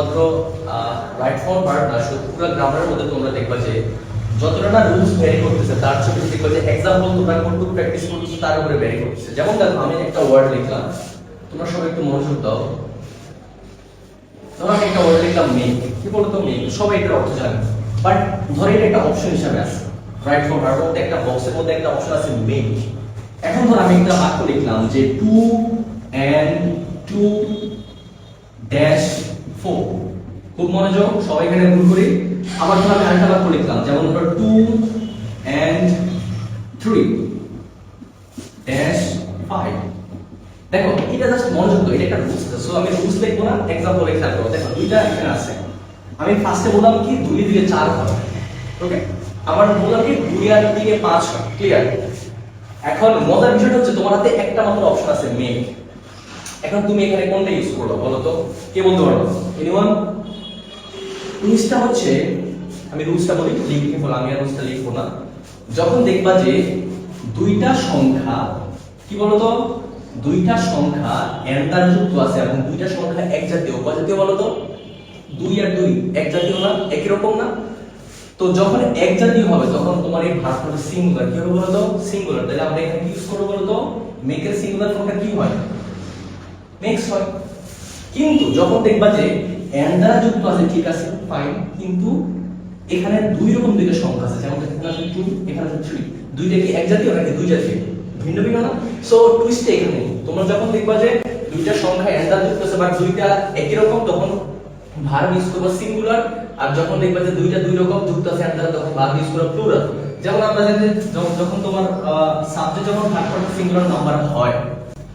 শুধুমাত্র right form না শুধু পুরো মধ্যে তোমরা দেখবা যে যতটা না রুলস ভ্যারি করতেছে, তার চেয়ে বেশি যে এক্সাম্পল তোমরা কতটুকু প্র্যাকটিস করতেছো, তার উপরে ভ্যারি করতেছে। যেমন দেখো, আমি একটা ওয়ার্ড লিখলাম। তোমরা সবাই একটু মনোযোগ দাও। ধরো একটা ওয়ার্ড লিখলাম মেক কি বলতো মেক সবাই এটার অর্থ জানে। বাট ধরে এটা একটা অপশন হিসাবে আছে রাইট ফর ভার্ব মধ্যে একটা বক্সের মধ্যে একটা অপশন আছে মেক এখন ধর আমি একটা বাক্য লিখলাম যে টু এন্ড টু খুব মনোযোগ, সবাই এখানে ভুল করি। আবার ধর আমি আরেকটা বাক্য লিখলাম, যেমন ধর two and three dash five দেখো, এটা জাস্ট মনোযোগ এটা একটা রুলস সো আমি রুলস লিখব না এক্সাম্পল পারব দেখো, দুইটা এখানে আছে। আমি ফার্স্টে বললাম কি, দুই চার হয়। ওকে আবার বললাম কি, দুই আর পাঁচ হয়। ক্লিয়ার এখন মজার বিষয়টা হচ্ছে, তোমার হাতে একটা মাত্র অপশন আছে মেক এখন তুমি এখানে কোনটা ইউজ করবে বলো তো? কে বলতে পারো এনিওয়ান রুলসটা হচ্ছে, আমি রুলসটা বলি লিখে বলো, আমি আর রুলসটা লিখব না। যখন দেখবা যে দুইটা সংখ্যা, কি বলো তো দুইটা সংখ্যা এন্টার যুক্ত আছে এবং দুইটা সংখ্যা এক জাতীয় জাতীয় বলো তো? দুই আর দুই, এক জাতীয় না? একই রকম না? তো যখন এক জাতীয় হবে, তখন তোমার এই ভাগ হবে সিঙ্গুলার কি হবে বলো তো সিঙ্গুলার তাহলে আমরা এখানে ইউজ করব বলো তো মেকের সিঙ্গুলার ফর্মটা কি হয়? মেক্স হয় কিন্তু যখন দেখবা যে এন দ্বারা যুক্ত আছে, ঠিক আছে ফাইন কিন্তু এখানে দুই রকম দুইটা সংখ্যা আছে। যেমন এখানে আছে টু এখানে আছে থ্রি দুইটা কি এক জাতীয় নাকি দুই জাতীয় ভিন্ন ভিন্ন না? সো টুইস্ট এখানে। তোমরা যখন দেখবা যে দুইটা সংখ্যা এন দ্বারা যুক্ত আছে বা দুইটা একই রকম, তখন ভার্ব ইউজ করবা সিঙ্গুলার আর যখন দেখবা যে দুইটা দুই রকম যুক্ত আছে এন দ্বারা, তখন ভার্ব ইউজ করবা প্লুরাল যেমন আমরা জানি যখন- তোমার সাবজেক্ট যখন ভাগ করতে সিঙ্গুলার নাম্বার হয়।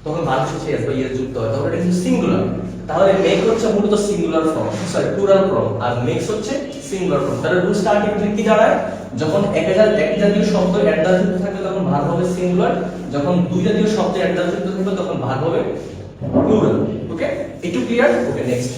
তখন মানুষ এস বা ইয়েস যুক্ত হয়। তখন এটা সিঙ্গুলার তাহলে মেক হচ্ছে মূলত singular form sorry plural form আর মেক্স হচ্ছে সিঙ্গুলার ফর্ম তাহলে রুলসটা আলটিমেটলি কি দাঁড়ায় যখন এক হাজার এক জাতীয় শব্দ দ্বারা যুক্ত থাকবে, তখন ভার্ব হবে সিঙ্গুলার যখন দুই জাতীয় শব্দ এক যুক্ত থাকবে, তখন ভার্ব হবে প্লুরাল ওকে একটু ক্লিয়ার ওকে নেক্সট